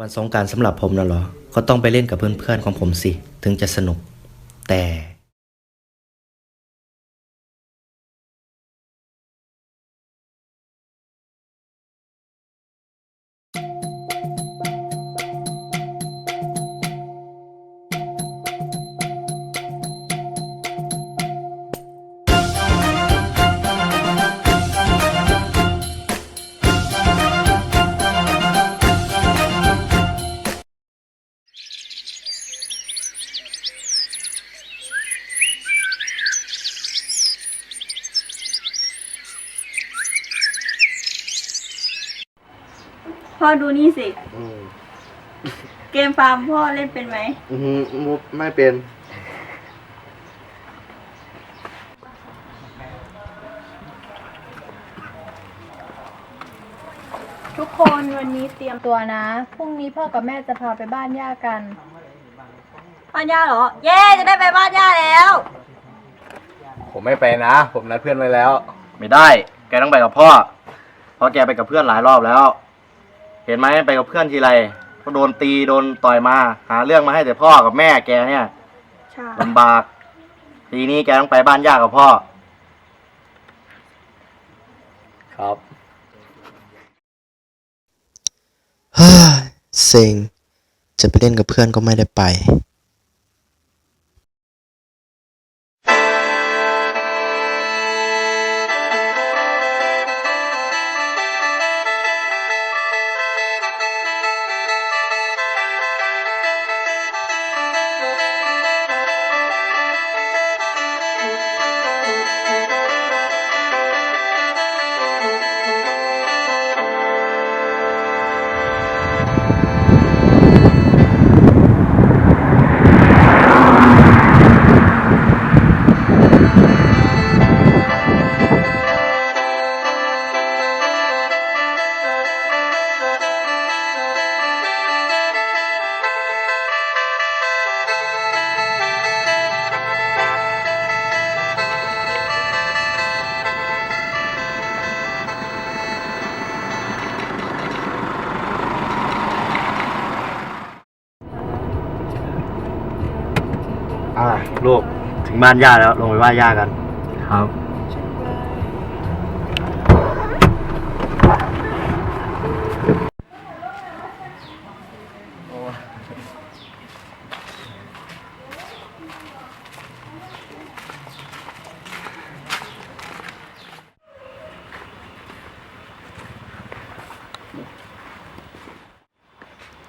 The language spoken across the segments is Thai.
วันสงการสำหรับผมนะเหรอ ก็ต้องไปเล่นกับเพื่อนๆของผมสิ ถึงจะสนุก แต่ พ่อดูนี่สิ อืมเกมฟาร์มพ่อเล่นเป็นไหม อืมมุกไม่เป็น ทุกคนวันนี้เตรียมตัวนะ พรุ่งนี้พ่อกับแม่จะพาไปบ้านย่ากัน บ้านย่าเหรอ เย้จะได้ไปบ้านย่าแล้ว ผมไม่ไปนะ ผมนัดเพื่อนไว้แล้ว ไม่ได้ แกต้องไปกับพ่อ เพราะแกไปกับเพื่อนหลายรอบแล้ว เห็นไหมไปกับเพื่อนทีไรก็โดนตีโดนต่อยมาหาเรื่องมาให้แต่พ่อกับแม่แกเนี่ยใช่ลำบาก ทีนี้แกต้องไปบ้านย่ากับพ่อ ครับ เฮ้ยเซ็งจะไปเล่นกับเพื่อนก็ไม่ได้ไป บ้านย่าแล้ว ลงไปไหว้ย่ากัน ครับ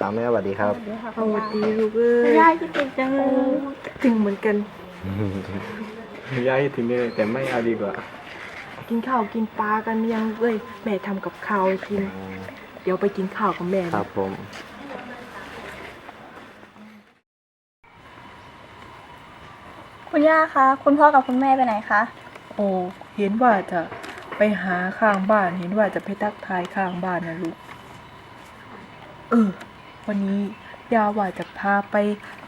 ตามแม่สวัสดีครับ สวัสดีลูกเอ้ยย่าคิดถึงจังเลยถึงเหมือนกัน ย้ายถึงนี่แต่ไม่เอาดีกว่ากินข้าวกินปลากันยังเอ้ยแม่ทำกับข้าวให้กิน เดี๋ยวไปกินข้าวกับแม่คนะรับผม คุณย่าคะ คุณพ่อกับคุณแม่ไปไหนคะ โอ้เห็นว่าจะไปหาข้างบ้าน เห็นว่าจะไปทักทายข้างบ้านนะลูก เออ วันนี้ ยาว่าจะพาไป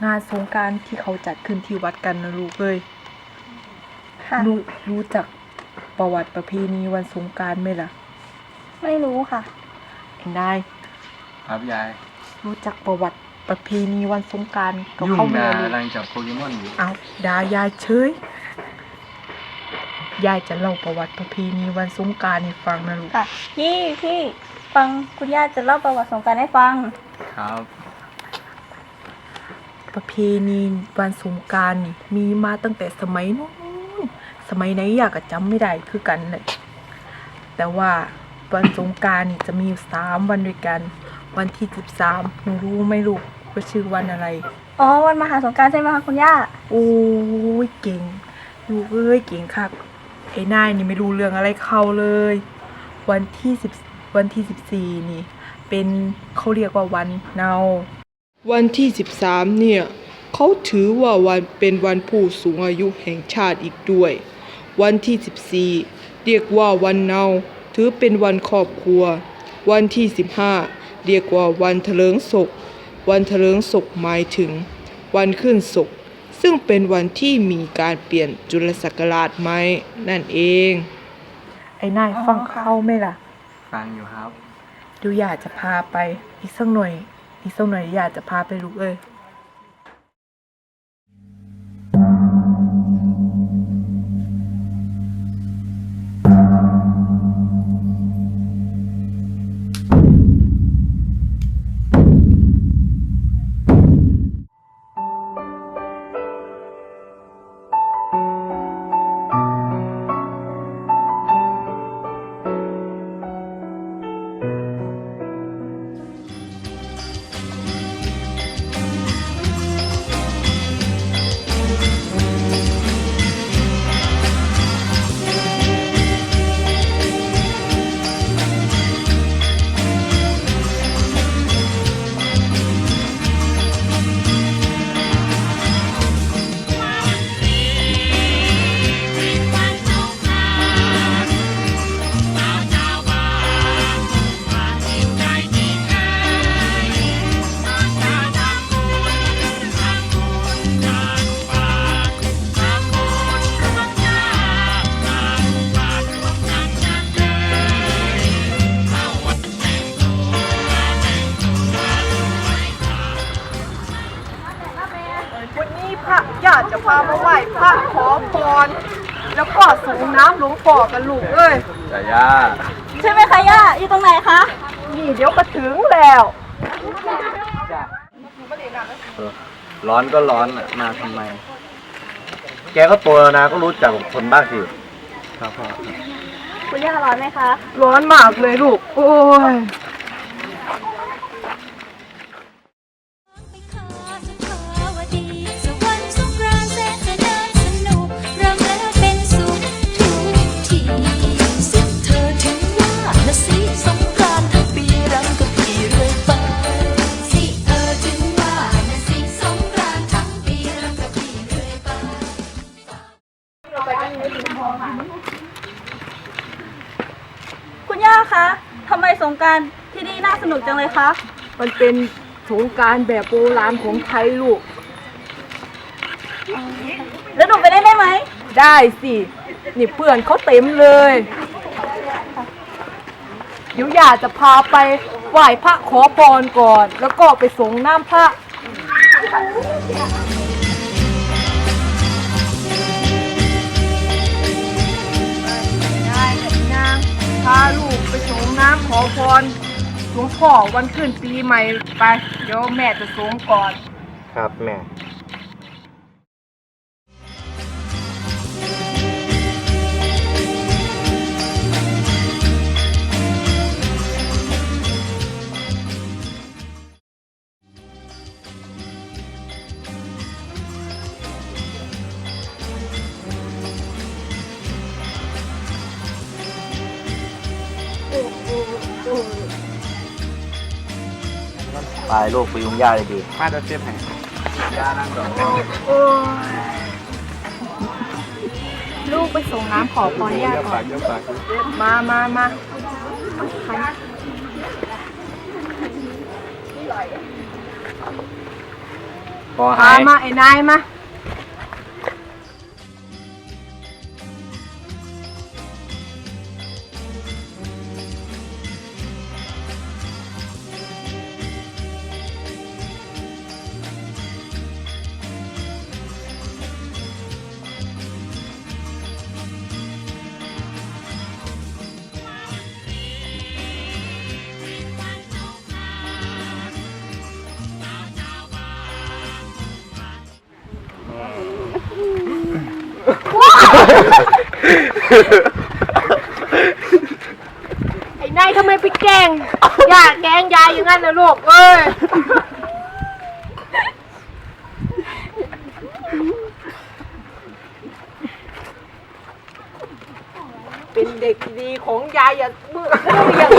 งานสงกรารที่เขาจัดขึ้นที่วัดกันนะลูกเอ้ยค่ะรู้รู้จักประวัติประเพณีวันสงกรารไหมล่ะไม่รู้ค่ะไอ้นายครับยายรู้จักประวัติประเพณีวันสงกรารกับยุ่งเขาไหมนะล่ะลูกกำลังจับโปเกมอนอยู่เอาดายายเฉย ยายจะเล่าประวัติประเพณีวันสงกรารให้ฟังนะลูก ค่ะ พี่พี่ฟังคุณย่าจะเล่าประวัติสงกรารให้ฟัง ครับ ประเพณีวันสงกรารนี่ มีมาตั้งแต่สมัยนู้นสมัยไหนอยากก็จำไม่ได้คือกันเลยแต่ว่าวันสงกรารนี่จะมีอยู่สามวันด้วยกัน วันที่สิบสามหนูรู้ไหมลูกว่าชื่อวันอะไร อ๋อ วันมหาสงกรารใช่ไหมคะคุณย่า โอ้ยเก่งลูกเอ้ยเก่งคักไอ้นายนี่ไม่รู้เรื่องอะไรเข้าเลย วันที่สิบวันที่สิบสี่นี่ เป็นเขาเรียกว่าวันเนา วันที่ 13 เนี่ยเขาถือว่าวันเป็นวันผู้สูงอายุแห่งชาติอีกด้วย วันที่ 14 เรียกว่าวันเนาถือเป็นวันครอบครัว วันที่ 15 เรียกว่าวันเถลิงศก วันเถลิงศกหมายถึง วันขึ้นศก ซึ่งเป็นวันที่มีการเปลี่ยนจุลศักราชไหมนั่นเอง ไอ้นายอ๋อฟังค่ะเข้าไหมล่ะ ฟังอยู่ครับ ดูอยากจะพาไปอีกสักหน่อย พี่ส้มหน่อยอยากจะพาไปลูกเลย จะพามาไหว้พระขอพรแล้วก็สูงน้ำหลวงพ่อกันลูกเอ้ยแต่ย่าใช่ไหมคะย่าอยู่ตรงไหนคะนี่เดี๋ยวก็ถึงแล้วเออร้อนก็ร้อนอะมาทำไม แกก็โตแล้วนะก็รู้จักคนบ้างสิครับพ่อคุณย่าร้อนไหมคะ ร้อนมากเลยลูก โอ้ย มันเป็นสงกรารแบบโบราณของไทยลูก แล้วหนูไปได้ได้ไหม ได้สิ นี่เพื่อนเขาเต็มเลย เดี๋ยวอยากจะพาไปไหว้พระขอพรก่อน แล้วก็ไปส่งน้ำพระได้กับนางพาลูกไปส่งน้ำขอพร หลวงพ่อวันขึ้นปีใหม่ไป เดี๋ยวแม่จะส่งก่อน ครับแม่ ไปลูกไปยุงย่าเลยดีป้าจะเทียบให้ย่านั่งก่อนลูกไปส่งน้ำขอพรญาติเยอะก่อปานกเยอะปากมามามาพอพาหายมาไอ้นายมา นั้นนะลูกเอ้ยเป็นเด็กดีของยายอย่าเบื่ออย่าง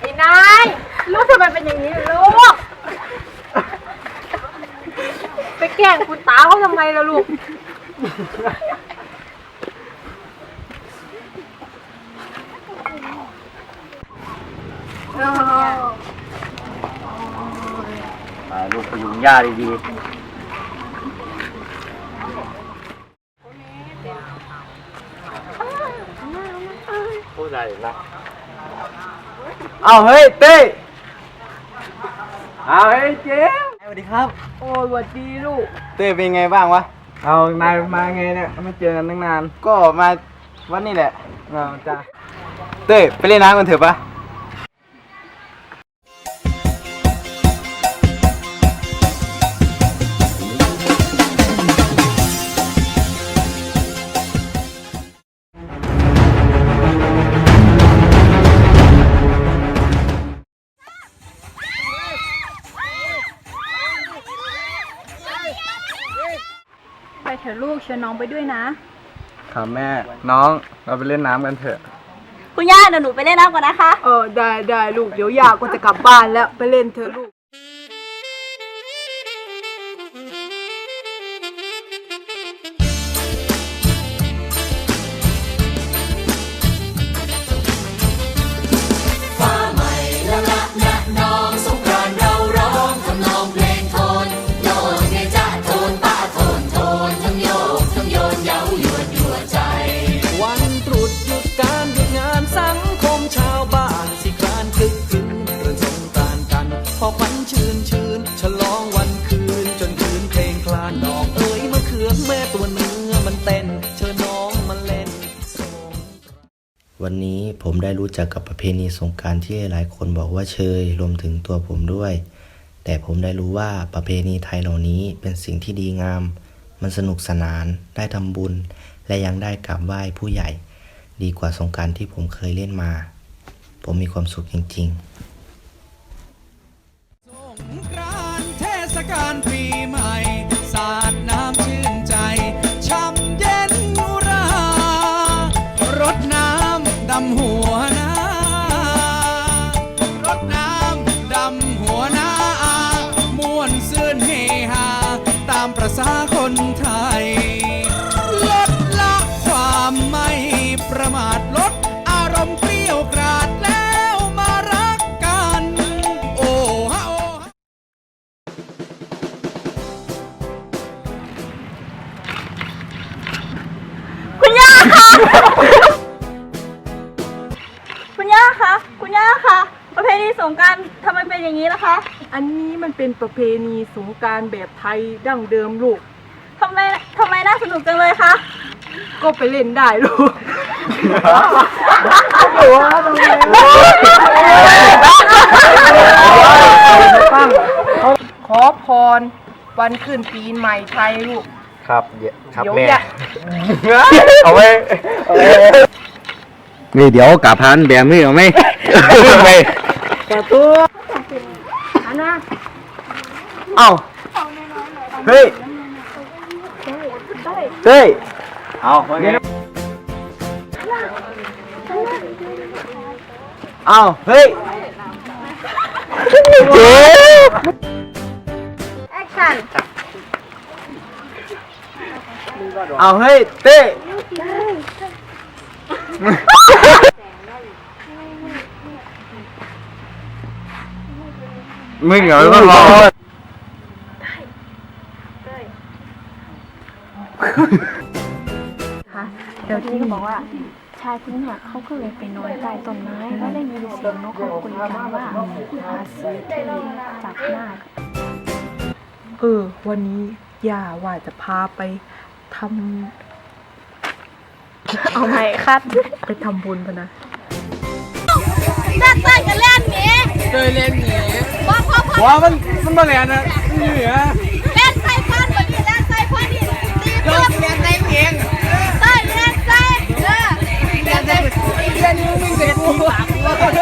ไอ้นายลูกทำไมเป็นอย่างนี้ลูก ไปแกล้งคุณตาเขาทำไมล่ะลูก ไปลูกไปยุงย่าดีๆพูดอะไรนะเอาเฮ้ยเต้เอาเฮ้ยเจ๊สวัสดีครับ โอ้ยหวัดดีลูก เต้เป็นไงบ้างวะ เอานายมาไงเนี่ย ไม่เจอกันตั้งนาน ก็มาวันนี้แหละเอาจ้าเต้ไปเล่นน้ำกันเถอะปะ ชวนน้องไปด้วยนะ ครับแม่ น้อง เราไปเล่นน้ำกันเถอะ คุณย่าเดี๋ยวหนูไปเล่นน้ำก่อนนะคะ เออได้ได้ลูกเดี๋ยวอยากก็จะกลับบ้านแล้วไปเล่นเถอะลูก ชื่นชื่นฉลองวันคืนจนคืนเพลงคลานดอกเอ๋ยมะเขือแม่ตัวเนื้อมันเต้นเชิญน้องมาเล่นวันนี้ผมได้รู้จักกับประเพณีสงการที่หลายคนบอกว่าเชยรวมถึงตัวผมด้วย แต่ผมได้รู้ว่าประเพณีไทยเหล่านี้เป็นสิ่งที่ดีงาม มันสนุกสนานได้ทำบุญ และยังได้กราบไหว้ผู้ใหญ่ ดีกว่าสงการที่ผมเคยเล่นมา ผมมีความสุขจริง ๆ สงกรารทำไมเป็นอย่างนี้ล่ะคะอันนี้มันเป็นประเพณีสงกรารแบบไทยดั้งเดิมลูก ทำไมทำไมน่าสนุกจังเลยคะ ก็ไปเล่นได้ลูก ขอพรวันขึ้นปีใหม่ไทยลูก ครับเดี๋ยวครับเดี๋ยวแม่อย่าเอาไว้เอาไว้นี่เดี๋ยวกลับพันแบบนี้เอาไหมไป เอ้าเฮ้ยเฮ้ยเอาว่าไงเอาเฮ้ยเจ๊ แอคชั่น เอาเฮ้ย เต้ มึงเหรอก็รอเดี๋ยวที่บอกว่า ชายคนเนี่ยเขาก็เลยไปนอนใต้ต้นไม้แล้วได้ยินเสียงนกเขาคุยกันว่าหาซื้อที่จับหน้าเออ วันนี้ย่าว่าจะพาไปทเอาไหมคัดำไปทำบุญพะนะด้านใต้กันเล่นหนีเคยเล่นหนีพ่อพ่อพ่อ ว้ามันมันมาเรียนนะนี่เหรอเล่นใส่พันวันนี้เล่นใส่พันนี่ตีเพื่อนเล่นใส่เองใส่เล่นใส่เออเล่นใส่ฟ้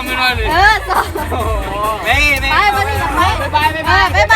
เออซ้อมไม่ได้เลยเออซ้อมเฮ้ยไปวันนี้ไปไปไปไปไป